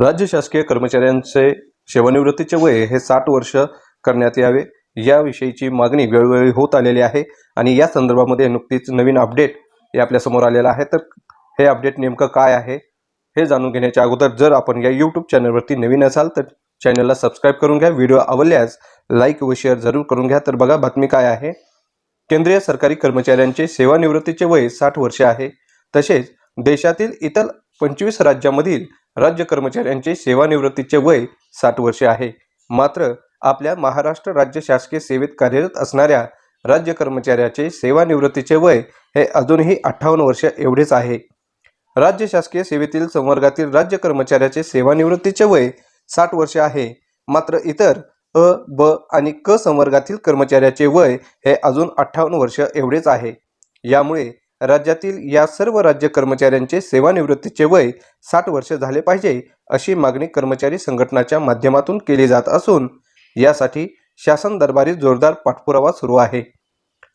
राज्य शासकीय कर्मचाऱ्यांचे सेवानिवृत्तीचे वय हे साठ वर्ष करण्यात यावे. याविषयीची मागणी वेळोवेळी होत आलेली आहे आणि या संदर्भामध्ये नुकतीच नवीन अपडेट हे आपल्यासमोर आलेलं आहे. तर हे अपडेट नेमकं काय आहे हे जाणून घेण्याच्या अगोदर जर आपण या यूट्यूब चॅनलवरती नवीन असाल तर चॅनलला सबस्क्राईब करून घ्या. व्हिडिओ आवडल्यास लाईक व शेअर जरूर करून घ्या. तर बघा बातमी काय आहे. केंद्रीय सरकारी कर्मचाऱ्यांचे सेवानिवृत्तीचे वय साठ वर्ष आहे. तसेच देशातील इतर पंचवीस राज्यामधील राज्य कर्मचाऱ्यांचे सेवानिवृत्तीचे वय साठ वर्षे आहे. मात्र आपल्या महाराष्ट्र राज्य शासकीय सेवेत कार्यरत असणाऱ्या राज्य कर्मचाऱ्याचे सेवानिवृत्तीचे वय हे अजूनही अठ्ठावन्न वर्ष एवढेच आहे. राज्य शासकीय सेवेतील संवर्गातील राज्य कर्मचाऱ्याचे सेवानिवृत्तीचे वय साठ वर्ष आहे. मात्र इतर अ ब आणि क संवर्गातील कर्मचाऱ्याचे वय हे अजून अठ्ठावन्न वर्ष एवढेच आहे. यामुळे राज्यातील या सर्व राज्य कर्मचाऱ्यांचे सेवानिवृत्तीचे वय साठ वर्ष झाले पाहिजे अशी मागणी कर्मचारी संघटनाच्या माध्यमातून केली जात असून यासाठी शासन दरबारी जोरदार पाठपुरावा सुरू आहे.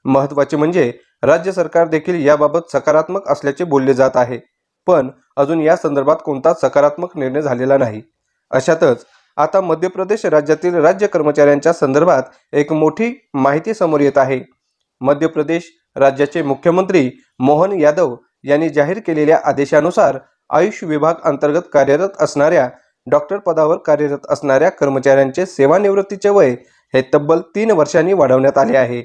महत्त्वाचे म्हणजे राज्य सरकार देखील याबाबत सकारात्मक असल्याचे बोलले जात आहे पण अजून या संदर्भात कोणता सकारात्मक निर्णय झालेला नाही. अशातच आता मध्य प्रदेश राज्यातील राज्य कर्मचाऱ्यांच्या संदर्भात एक मोठी माहिती समोर येत आहे. मध्य प्रदेश राज्याचे मुख्यमंत्री मोहन यादव यांनी जाहीर केलेल्या आदेशानुसार आयुष विभाग अंतर्गत कार्यरत असणाऱ्या डॉक्टर पदावर कार्यरत असणाऱ्या कर्मचाऱ्यांचे सेवानिवृत्तीचे वय हे तब्बल तीन वर्षांनी वाढवण्यात आले आहे.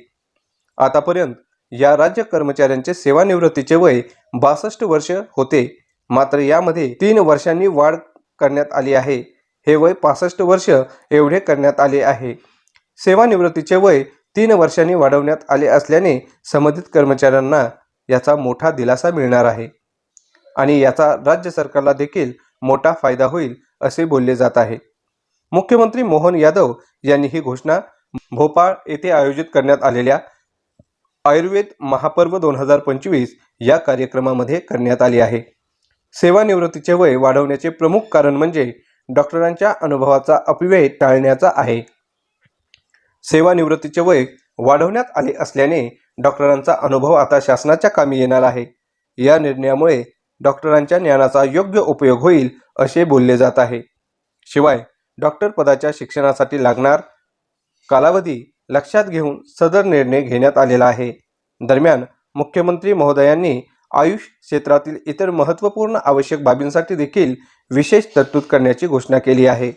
आतापर्यंत या राज्य कर्मचाऱ्यांचे सेवानिवृत्तीचे वय बासष्ट वर्ष होते. मात्र यामध्ये तीन वर्षांनी वाढ करण्यात आली आहे. हे वय पासष्ट वर्ष एवढे करण्यात आले आहे. सेवानिवृत्तीचे वय तीन वर्षांनी वाढवण्यात आले असल्याने संबंधित कर्मचाऱ्यांना याचा मोठा दिलासा मिळणार आहे. आणि याचा राज्य सरकारला देखील मोठा फायदा होईल असे बोलले जात आहे. मुख्यमंत्री मोहन यादव यांनी ही घोषणा भोपाळ येथे आयोजित करण्यात आलेल्या आयुर्वेद महापर्व दोन हजार पंचवीस या कार्यक्रमामध्ये करण्यात आली आहे. सेवानिवृत्तीचे वय वाढवण्याचे प्रमुख कारण म्हणजे डॉक्टरांच्या अनुभवाचा अपव्यय टाळण्याचा आहे. सेवानिवृत्तीचे वय वाढवण्यात आले असल्याने डॉक्टरांचा अनुभव आता शासनाच्या कामी येणार आहे. या निर्णयामुळे डॉक्टरांच्या ज्ञानाचा योग्य उपयोग होईल असे बोलले जात आहे. शिवाय डॉक्टर पदाच्या शिक्षणासाठी लागणार कालावधी लक्षात घेऊन सदर निर्णय घेण्यात आलेला आहे. दरम्यान मुख्यमंत्री महोदयांनी आयुष क्षेत्रातील इतर महत्त्वपूर्ण आवश्यक बाबींसाठी देखील विशेष तरतूद करण्याची घोषणा केली आहे.